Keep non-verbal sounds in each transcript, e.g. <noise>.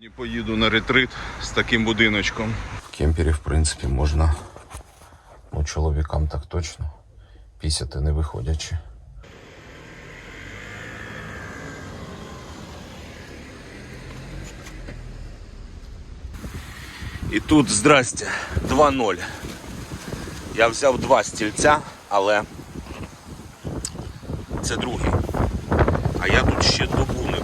Сьогодні поїду на ретрит з таким будиночком. В кемпері, в принципі, можна, ну, чоловікам так точно, пісяти не виходячи. І тут, здрасте, 2-0. Я взяв два стільця, але це другий. А я тут ще добу не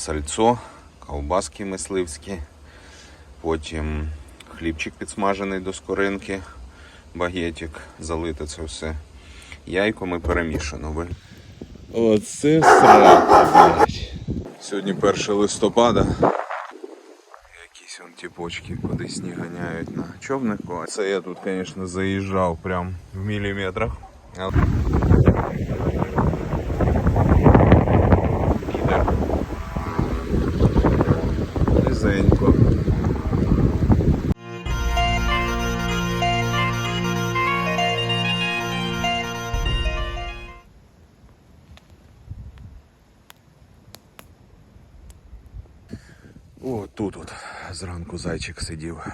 сальцо, ковбаски мисливські, потім хлібчик підсмажений до скоринки, багетик, залите це все. Яйком і перемішано. Оце срака, блядь. Сьогодні 1 листопада. Якісь он тіпочки кудись не ганяють на човнику. Це я тут, звісно, заїжджав прям в міліметрах. Зайчик сидів.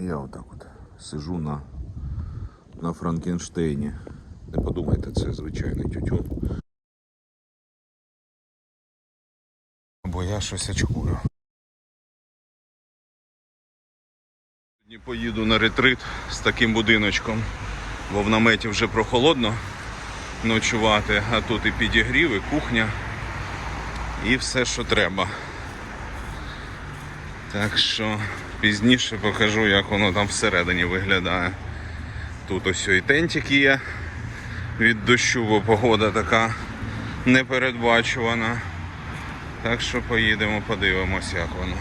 Я отак от сижу на, на Франкенштейні. Не подумайте, це звичайний тютюн. Бо я щось очкую. Сьогодні поїду на ретрит з таким будиночком, бо в наметі вже прохолодно ночувати, а тут і підігрів, і кухня, і все, що треба. Так що пізніше покажу, як воно там всередині виглядає. Тут ось і тентик є від дощу, бо погода така непередбачувана. Так що поїдемо, подивимось, як воно.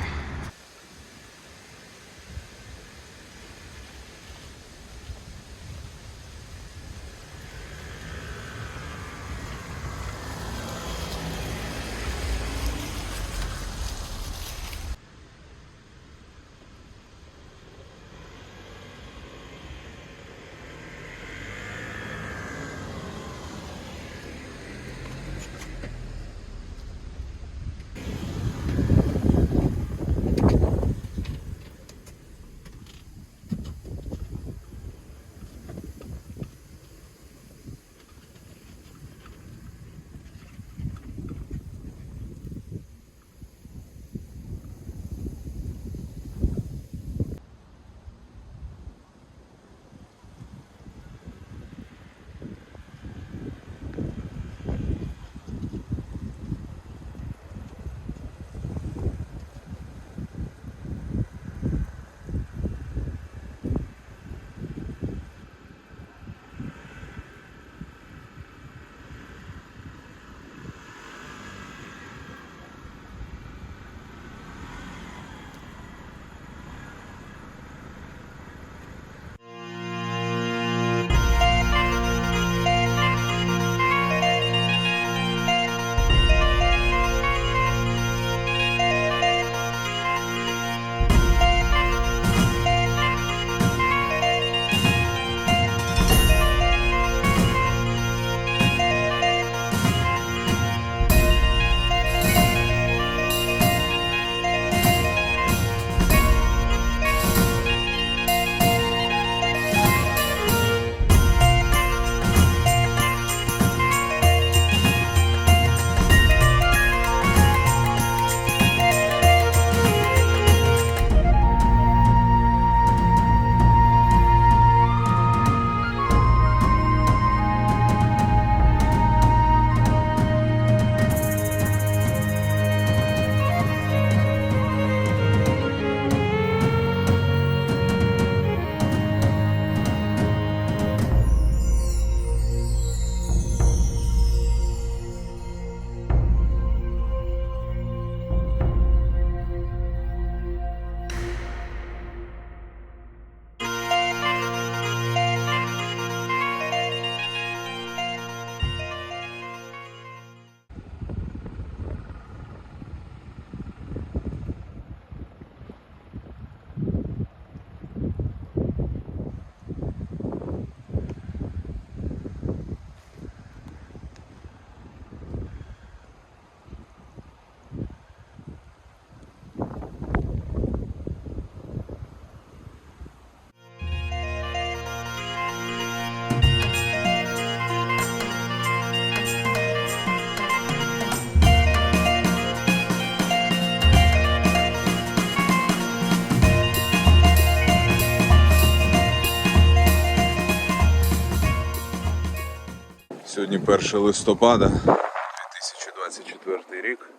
1 листопада 2024 рік.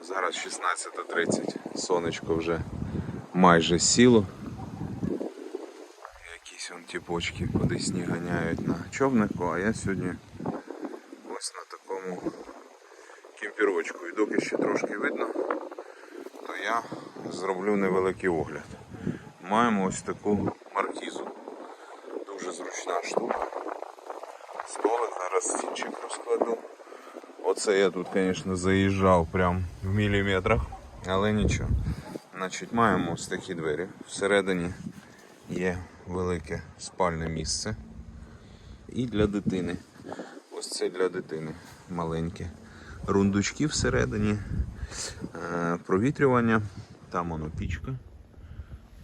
Зараз 16.30. Сонечко вже майже сіло. Якісь он тіпочки по Десні ганяють на човнику, а я сьогодні ось на такому кемпірочку. І доки ще трошки видно, то я зроблю невеликий огляд. Маємо ось таку маркізу. Дуже зручна штука. Столик зараз стільчик розкладу. Оце я тут, звісно, заїжджав прям в міліметрах, але нічого. Значить, маємо ось такі двері. Всередині є велике спальне місце. І для дитини. Ось це для дитини маленьке. Рундучки всередині, е, провітрювання, там воно пічка.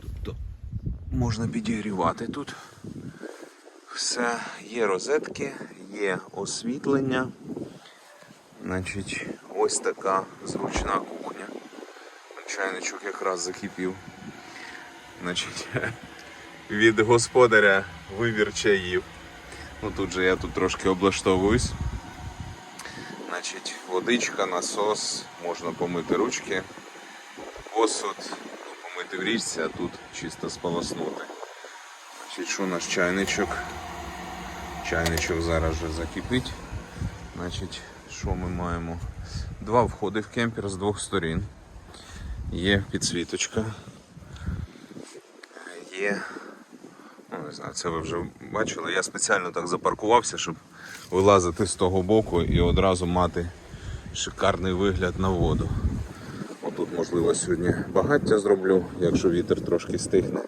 Тобто можна підігрівати тут. Все, є розетки, є освітлення. Значить, ось така зручна кухня. Чайничок якраз закипів. Значить, <laughs> від господаря вибір чаїв. Ну тут же я тут трошки облаштовуюсь. Значить, водичка, насос, можна помити ручки, посуд, ну, помити в річці, а тут чисто сполоснути. Значить, що наш чайничок? Чайничок зараз вже закипить. Значить, що ми маємо? Два входи в кемпер з двох сторін. Є підсвіточка. Є. Ну, не знаю, це ви вже бачили. Я спеціально так запаркувався, щоб вилазити з того боку і одразу мати шикарний вигляд на воду. Отут, можливо, сьогодні багаття зроблю, якщо вітер трошки стихне.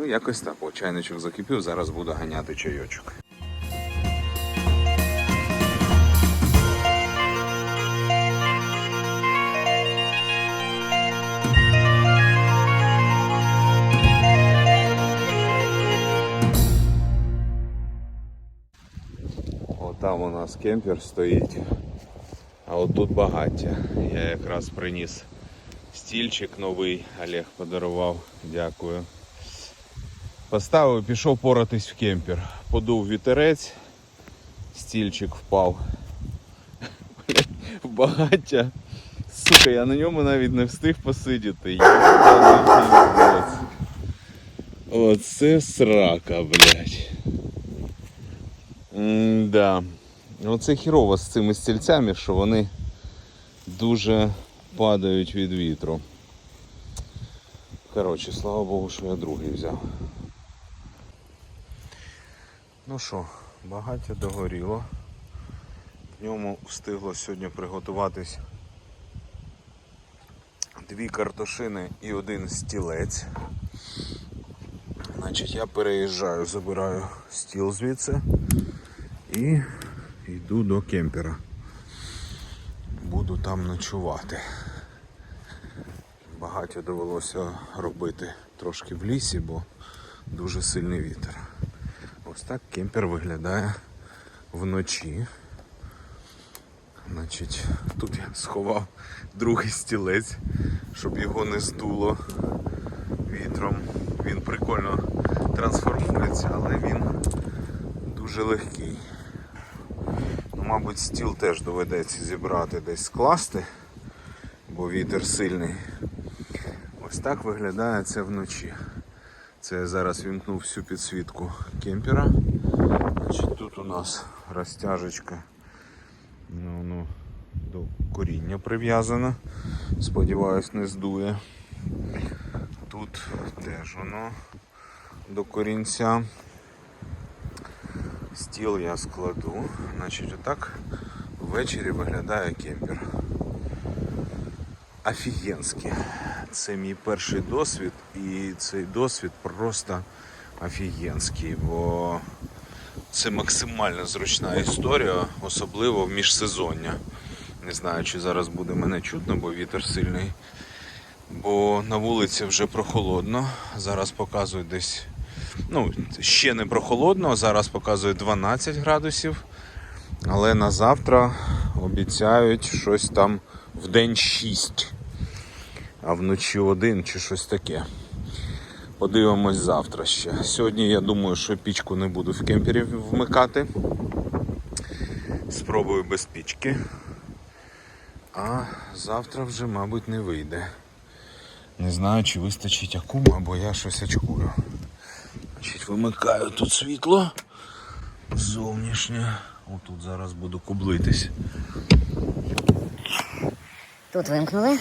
Ну, якось так. О, чайничок закипів, зараз буду ганяти чайочок. Отам у нас кемпер стоїть. А от тут багаття. Я якраз приніс стільчик новий, Олег подарував. Дякую. Поставив, пішов поратись в кемпер. Подув вітерець, стільчик впав в <laughs> багаття. Сука, я на ньому навіть не встиг посидіти. Оце срака, блядь. Да. Оце хірово з цими стільцями, що вони дуже падають від вітру. Коротше, слава Богу, що я другий взяв. Ну що, багаття догоріло. В ньому встигло сьогодні приготуватись дві картошини і один стілець. Значить, я переїжджаю, забираю стіл звідси і йду до кемпера. Буду там ночувати. Багаття довелося робити трошки в лісі, бо дуже сильний вітер. Ось так кемпер виглядає вночі. Значить, тут я сховав другий стілець, щоб його не здуло вітром. Він прикольно трансформується, але він дуже легкий. Ну, мабуть, стіл теж доведеться зібрати десь скласти, бо вітер сильний. Ось так виглядає це вночі. Це я зараз вімкнув всю підсвітку кемпера. Значить, тут у нас розтяжечка ну, ну, до коріння прив'язана. Сподіваюсь, не здує. Тут теж воно до корінця. Стіл я складу. Значить, отак ввечері виглядає кемпер. Офігенський. Це мій перший досвід, і цей досвід просто офігенський, бо це максимально зручна історія, особливо в міжсезоння. Не знаю, чи зараз буде мене чутно, бо вітер сильний. Бо на вулиці вже прохолодно. Зараз показують десь. Ну, ще не прохолодно, зараз показує 12 градусів. Але на завтра обіцяють щось там в день 6, а вночі 1 чи щось таке. Подивимось завтра ще. Сьогодні я думаю, що пічку не буду в кемпері вмикати. Спробую без пічки. А завтра вже, мабуть, не вийде. Не знаю, чи вистачить акума, бо я щось очкую. Значить, вимикаю тут світло зовнішнє. Отут зараз буду кублитись. Тут вимкнули.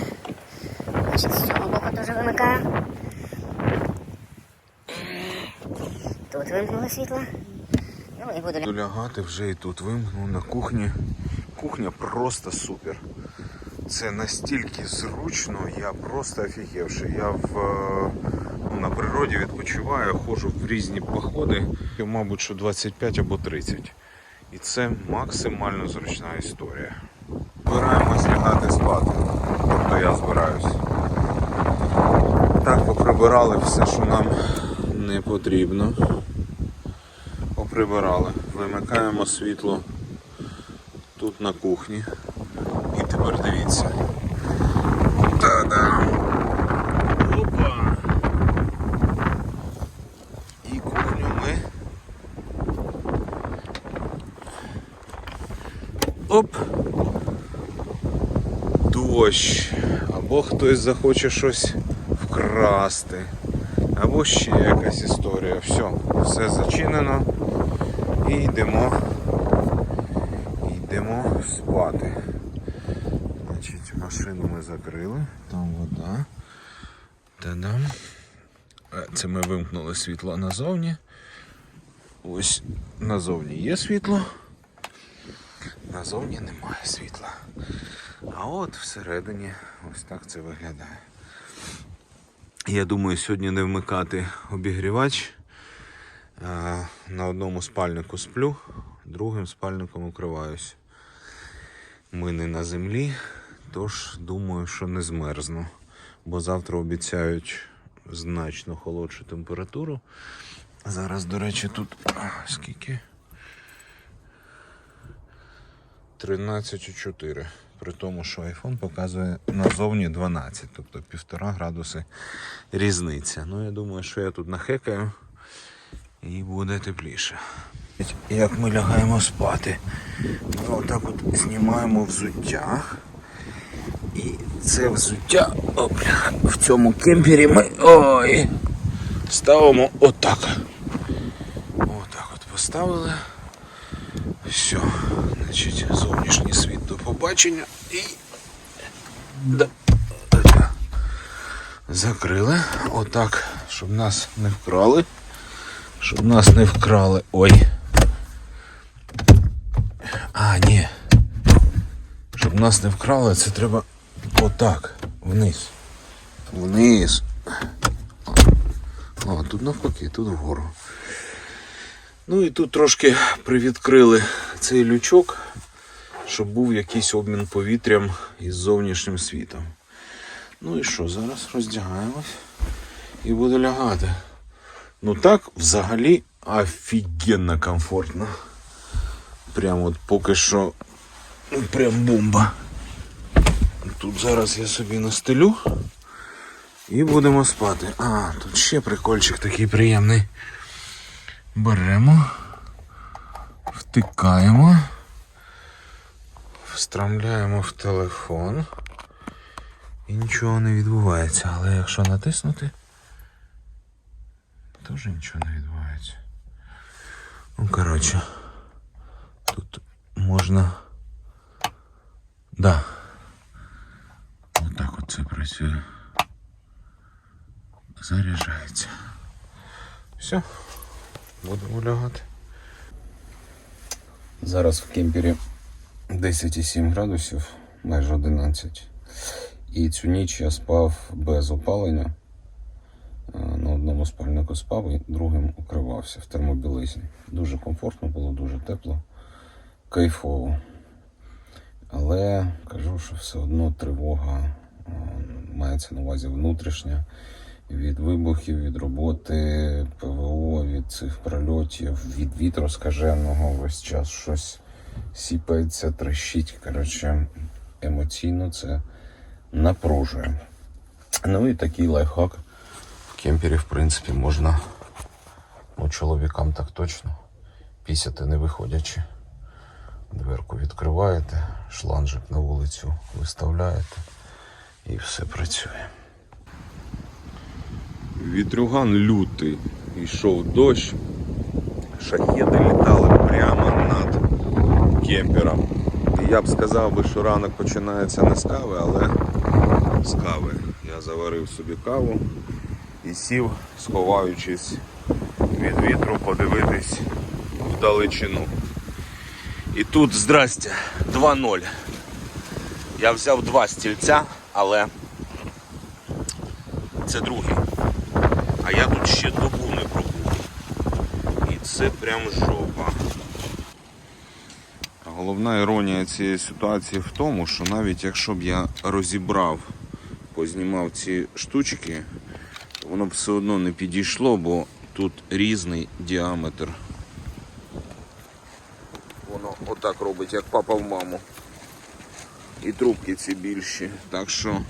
Значить, з цього боку теж. Тут вимкнули світло. Ну і буду ля- лягати вже і тут вимкну на кухні. Кухня просто супер. Це настільки зручно, я просто офігівши. Я в, е, ну, на природі відпочиваю, ходжу в різні походи, мабуть, що 25 або 30. І це максимально зручна історія. Збираємось лягати спати. Тобто я збираюсь. Так, поприбирали все, що нам не потрібно поприбирали. Вимикаємо світло тут на кухні. І тепер дивіться. Та-дам! Опа! І кухню ми. Оп! Дощ. Або хтось захоче щось вкрасти. Або ще якась історія. Все, все зачинено. І йдемо. Йдемо спати. Значить, машину ми закрили. Там вода. Та-дам. Це ми вимкнули світло назовні. Ось назовні є світло. Назовні немає світла. А от всередині ось так це виглядає. Я думаю, сьогодні не вмикати обігрівач. Е, На одному спальнику сплю, другим спальником укриваюсь. Ми не на землі, тож думаю, що не змерзну. Бо завтра обіцяють значно холодшу температуру. Зараз, до речі, тут скільки? 13,4. При тому, що iPhone показує назовні 12, тобто півтора градуси різниця. Ну, я думаю, що я тут нахекаю і буде тепліше. Як ми лягаємо спати, ми отак от знімаємо взуття. І це взуття о, в цьому кемпері ми ой, ставимо отак. Отак от поставили. Все, значить, зовнішній світ до побачення і закрили. Отак, щоб нас не вкрали. Щоб нас не вкрали. Ой. А, ні. Щоб нас не вкрали, це треба отак. Вниз. Вниз. О, тут навпаки, тут вгору. Ну і тут трошки привідкрили цей лючок, щоб був якийсь обмін повітрям із зовнішнім світом. Ну і що, зараз роздягаємось і буду лягати. Ну так, взагалі офігенно комфортно. Прям от поки що ну, прям бомба. Тут зараз я собі настелю і будемо спати. А, тут ще прикольчик такий приємний. Беремо, втикаємо, встромляємо в телефон. І нічого не відбувається. Але якщо натиснути, теж нічого не відбувається. Ну, коротше, тут можна. Да. Отак от це працює. Заряджається. Все, будемо лягати. Зараз в кемпері 10,7 градусів, майже 11. І цю ніч я спав без опалення. Е, На одному спальнику спав і другим укривався в термобілизні. Дуже комфортно було, дуже тепло, кайфово. Але кажу, що все одно тривога е, мається на увазі внутрішня від вибухів, від роботи ПВО, від цих прольотів, від вітру скаженого весь час щось сіпається, трещить. Коротше, емоційно це напружує. Ну і такий лайфхак. В кемпері, в принципі, можна ну, чоловікам так точно пісяти не виходячи. Дверку відкриваєте, шланжик на вулицю виставляєте і все працює. Вітрюган лютий. Йшов дощ. Шахеди літали прямо над кемпером. Я б сказав би, що ранок починається не з кави, але з кави. Я заварив собі каву і сів, сховаючись від вітру, подивитись вдалечину. І тут, здрастя, 2-0. Я взяв два стільця, але це другий. А я тут ще добу не пробув. І це прям жопа. Головна іронія цієї ситуації в тому, що навіть якщо б я розібрав, познімав ці штучки, воно б все одно не підійшло, бо тут різний діаметр. Воно отак робить, як папа в маму. І трубки ці більші. Так що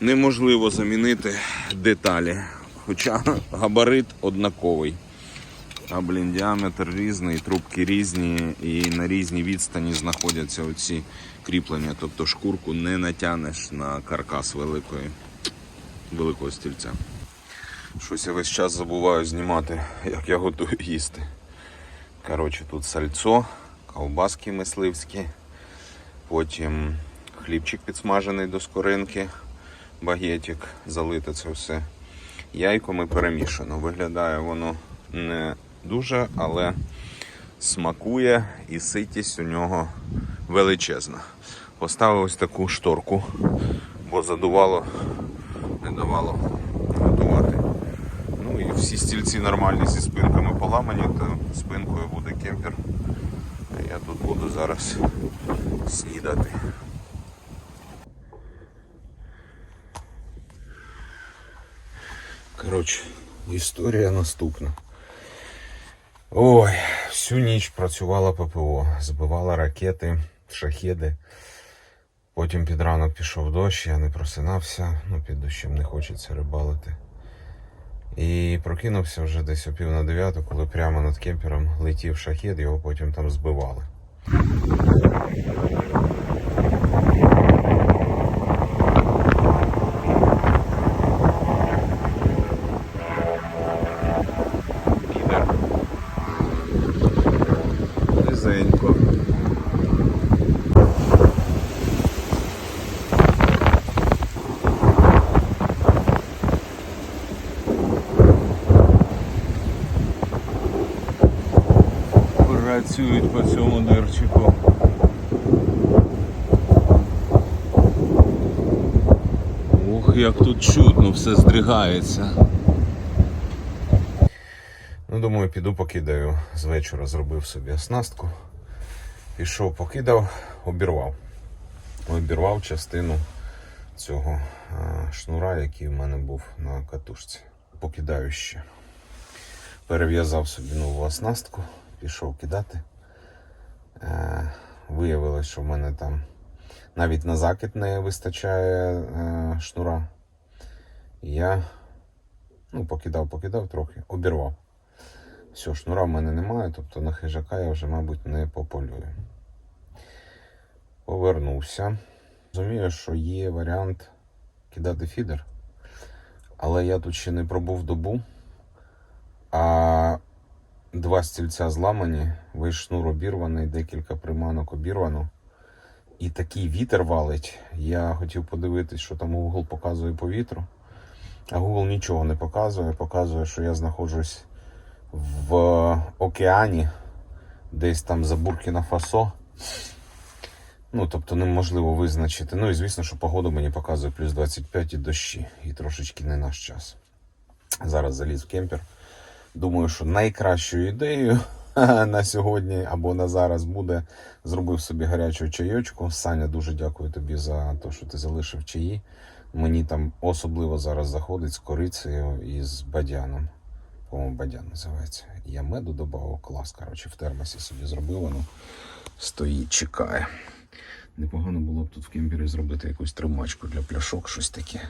неможливо замінити деталі. Хоча габарит однаковий. А блін, діаметр різний, трубки різні і на різній відстані знаходяться оці кріплення. Тобто шкурку не натягнеш на каркас великої, великого стільця. Щось я весь час забуваю знімати, як я готую їсти. Коротше, тут сальцо, ковбаски мисливські, потім хлібчик підсмажений до скоринки, багетик, залите це все яйком і перемішано. Виглядає воно не дуже, але смакує і ситість у нього величезна. Поставив ось таку шторку, бо задувало, не давало готувати. Ну і всі стільці нормальні зі спинками поламані, то спинкою буде кемпер. Я тут буду зараз снідати. Коротше, історія наступна. Ой, всю ніч працювала ППО, збивала ракети, шахеди. Потім під ранок пішов дощ, я не просинався, ну під дощем не хочеться рибалити. І прокинувся вже десь о пів на дев'яту, коли прямо над кемпером летів шахед, його потім там збивали. Працюють по цьому дирчику. Ох, як тут чудно все здригається. Ну, думаю, піду покидаю. З вечора зробив собі оснастку. Пішов, покидав, обірвав. Обірвав частину цього шнура, який в мене був на катушці. Покидаю ще. Перев'язав собі нову оснастку, пішов кидати. Е, виявилось, що в мене там навіть на закид не вистачає е, шнура. Я ну, покидав, покидав трохи, обірвав. Все, шнура в мене немає, тобто на хижака я вже, мабуть, не пополюю. Повернувся. Розумію, що є варіант кидати фідер, але я тут ще не пробув добу, а два стільця зламані, весь шнур обірваний, декілька приманок обірвано. І такий вітер валить. Я хотів подивитись, що там Google показує по вітру. А Google нічого не показує. Показує, що я знаходжусь в океані, десь там за Буркіна Фасо. Ну, тобто неможливо визначити. Ну і звісно, що погода мені показує плюс 25 і дощі, і трошечки не наш час. Зараз заліз в кемпер. Думаю, що найкращою ідеєю <laughs> на сьогодні або на зараз буде зробив собі гарячу чайочку. Саня, дуже дякую тобі за те, що ти залишив чаї. Мені там особливо зараз заходить з корицею і з бадяном по-моєму, бадян називається. Я меду додав, клас, коротше, в термосі собі зробив, воно стоїть, чекає. Непогано було б тут в кемпері зробити якусь тримачку для пляшок, щось таке.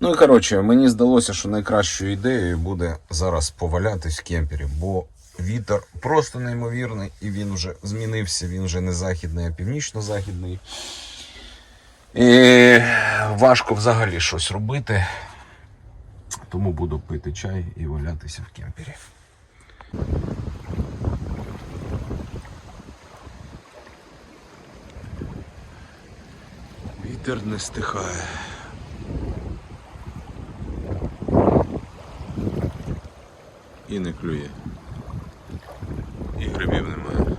Ну і коротше, мені здалося, що найкращою ідеєю буде зараз повалятись в кемпері, бо Вітер просто неймовірний, і він вже змінився. Він вже не західний, а північно-західний. І важко взагалі щось робити. Тому буду пити чай і валятися в кемпері. Вітер не стихає. І не клює. І грибів немає.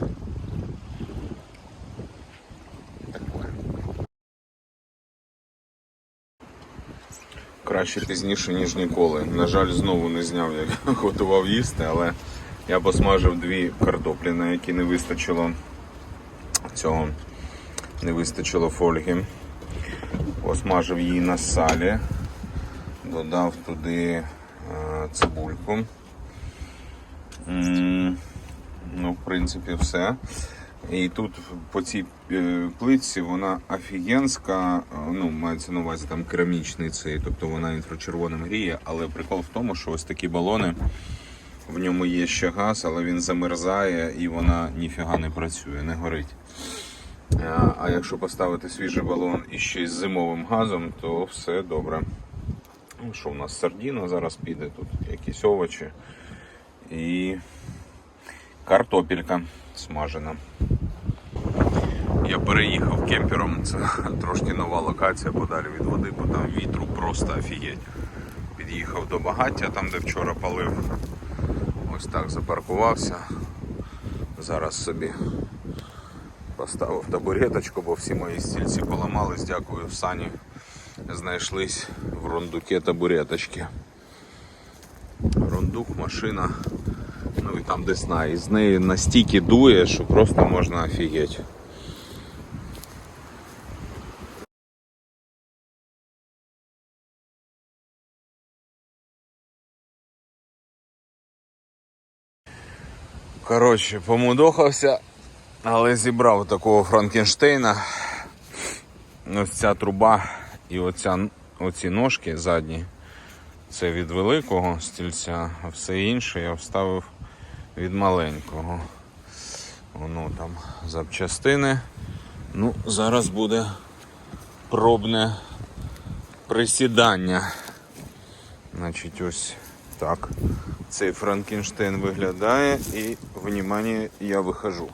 Краще пізніше, ніж ніколи. На жаль, знову не зняв, як <laughs> готував їсти, але я посмажив дві картоплі, на які не вистачило цього, не вистачило фольги. Посмажив її на салі, додав туди е, цибульку. Ну, в принципі, все. І тут по цій е, плитці вона офігенська, ну, мається на увазі там керамічний тобто вона інфрачервоним гріє, але прикол в тому, що ось такі балони, в ньому є ще газ, але він замерзає і вона ніфіга не працює, не горить. А, А якщо поставити свіжий балон і ще з зимовим газом, то все добре. Ну, Що в нас сардіна зараз піде, тут якісь овочі і картопелька смажена. Я переїхав кемпером, це <laughs> трошки нова локація подалі від води, бо там вітру просто офігеть. Під'їхав до багаття, там де вчора палив. Ось так запаркувався. Зараз собі поставив табуреточку, бо всі мої стільці поламались, дякую Сані. Знайшлись в рундуке табуреточки. Рундук, машина. Ну і там десна. І з неї настільки дує, що просто можна офігеть. Коротше, помудохався, але зібрав такого Франкенштейна. Ось ця труба і оця, оці ножки задні. Це від великого стільця, а все інше я вставив від маленького. Воно там запчастини. Ну, зараз буде пробне присідання. Значить, ось так. Цей Франкенштейн виглядає і, внимание, я вихожу.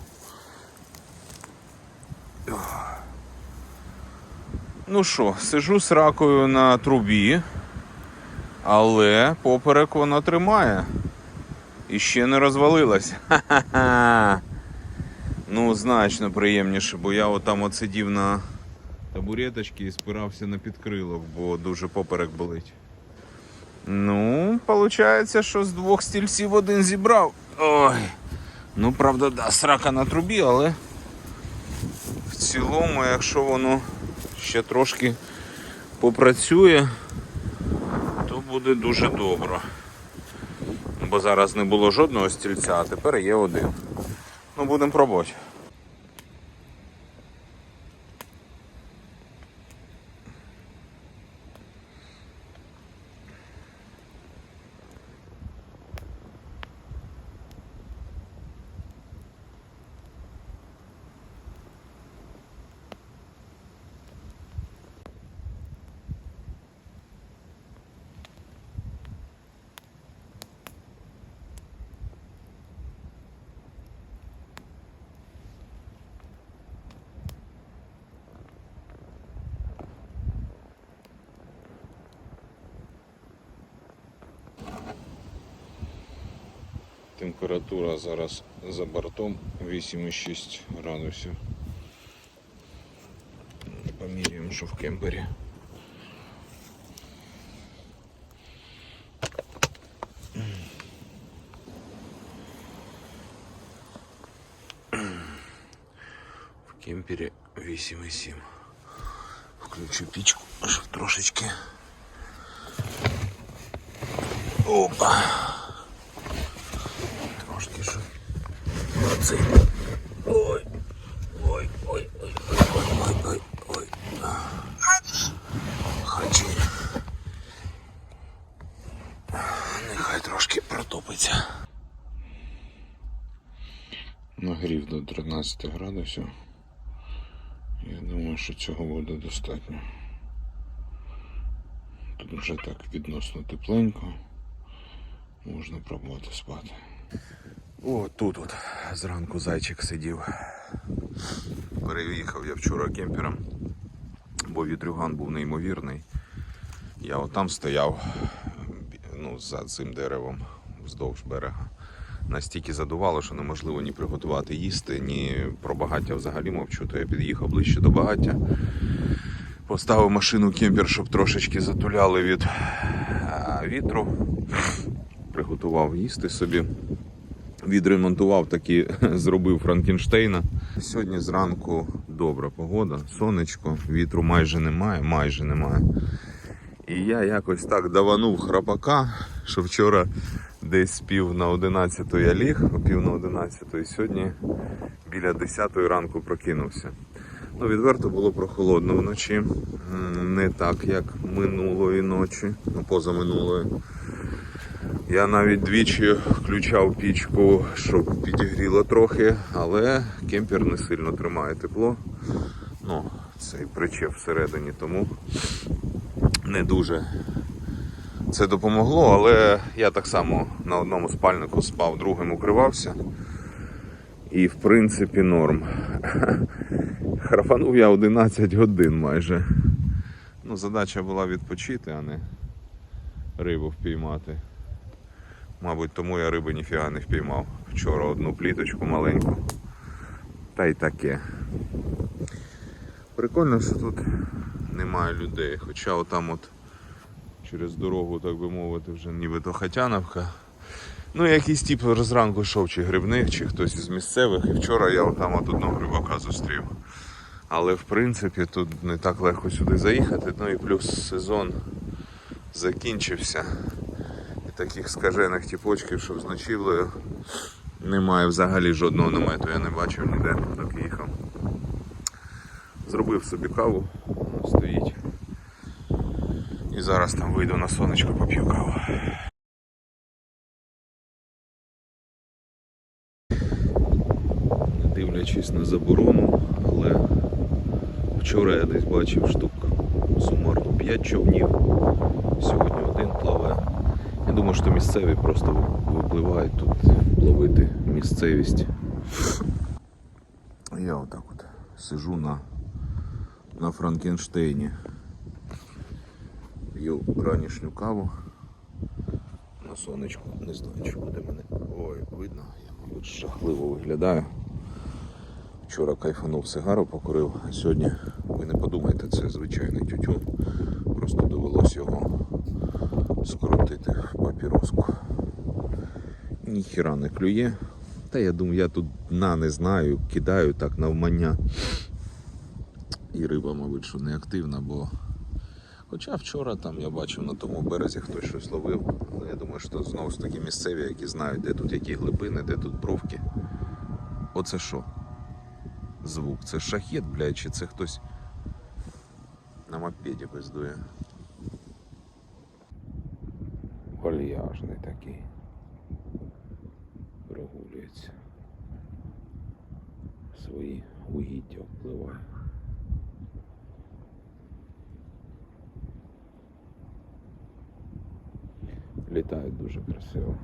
Ну що, сижу з ракою на трубі, але поперек вона тримає. І ще не розвалилась. Ха-ха-ха. Ну, значно приємніше, бо я отам от сидів на табуреточці і спирався на підкрилок, бо дуже поперек болить. Ну, виходить, що з двох стільців один зібрав. Ой. Ну, правда, да, срака на трубі, але в цілому, якщо воно ще трошки попрацює, то буде дуже добре. Бо зараз не було жодного стільця, а тепер є один. Ну, будемо пробувати. Температура зараз за бортом 8,6 градусів. Поміряємо, що в кемпері. В кемпері 8,7. Включу пічку, щоб трошечки. Опа. Оцей. Ой. Ой, ой, ой, ой, ой, ой, ой. Хаті. Нехай трошки протопиться. Нагрів до 13 градусів. Я думаю, що цього буде достатньо. Тут вже так відносно тепленько. Можна пробувати спати. О, тут от зранку зайчик сидів. Переїхав я вчора кемпером, бо вітрюган був неймовірний. Я отам стояв ну, за цим деревом вздовж берега. Настільки задувало, що неможливо ні приготувати їсти, ні про багаття взагалі мовчу. То я під'їхав ближче до багаття. Поставив машину кемпер, щоб трошечки затуляли від вітру. Приготував їсти собі. Відремонтував таки, <laughs> зробив Франкенштейна. Сьогодні зранку добра погода, сонечко, вітру майже немає, майже немає. І я якось так даванув храпака, що вчора десь пів на 11 я ліг, пів на 11 сьогодні біля 10 ранку прокинувся. Ну, відверто було прохолодно вночі. Не так, як минулої ночі, ну позаминулої. Я навіть двічі включав пічку, щоб підігріло трохи, але кемпер не сильно тримає тепло. Ну, цей причеп всередині, тому не дуже це допомогло, але я так само на одному спальнику спав, другим укривався. І в принципі норм. <laughs> Храпанув я 11 годин майже. Ну, задача була відпочити, а не рибу впіймати. Мабуть, тому я риби ніфіга не впіймав. Вчора одну пліточку маленьку. Та й таке. Прикольно, що тут немає людей. Хоча отам от через дорогу, так би мовити, вже нібито Хатяновка. Ну, якийсь тип розранку йшов, чи грибник, чи хтось із місцевих. І вчора я отам от одного грибака зустрів. Але в принципі тут не так легко сюди заїхати. Ну і плюс сезон закінчився. Таких скажених тіпочків, щоб з ночівлею немає взагалі жодного намету, я не бачив ніде, доки їхав. Зробив собі каву, стоїть. І зараз там вийду на сонечко, поп'ю каву. Не дивлячись на заборону, але вчора я десь бачив штук сумарно 5 човнів, сьогодні один пливе. Я думаю, що місцеві просто випливають тут ловити місцевість. Я отак от сижу на, на Франкенштейні. П'ю ранішню каву. На сонечку. Не знаю, чи буде мене. Ой, видно, я, мабуть, жахливо виглядаю. Вчора кайфанув сигару, покурив, а сьогодні, ви не подумайте, це звичайний тютюн. Просто довелось його скоротити в папіроску. Ніхіра не клює. Та я думаю, я тут дна не знаю, кидаю так навмання. І риба, мабуть, що не активна, бо. Хоча вчора там я бачив на тому березі хтось щось ловив. Але я думаю, що знову ж таки місцеві, які знають, де тут які глибини, де тут бровки. Оце що? Звук. Це шахет, блядь, чи це хтось на мопеді пиздує. Вальяжний такий. Прогулюється. Свої угіддя впливає. Літають дуже красиво.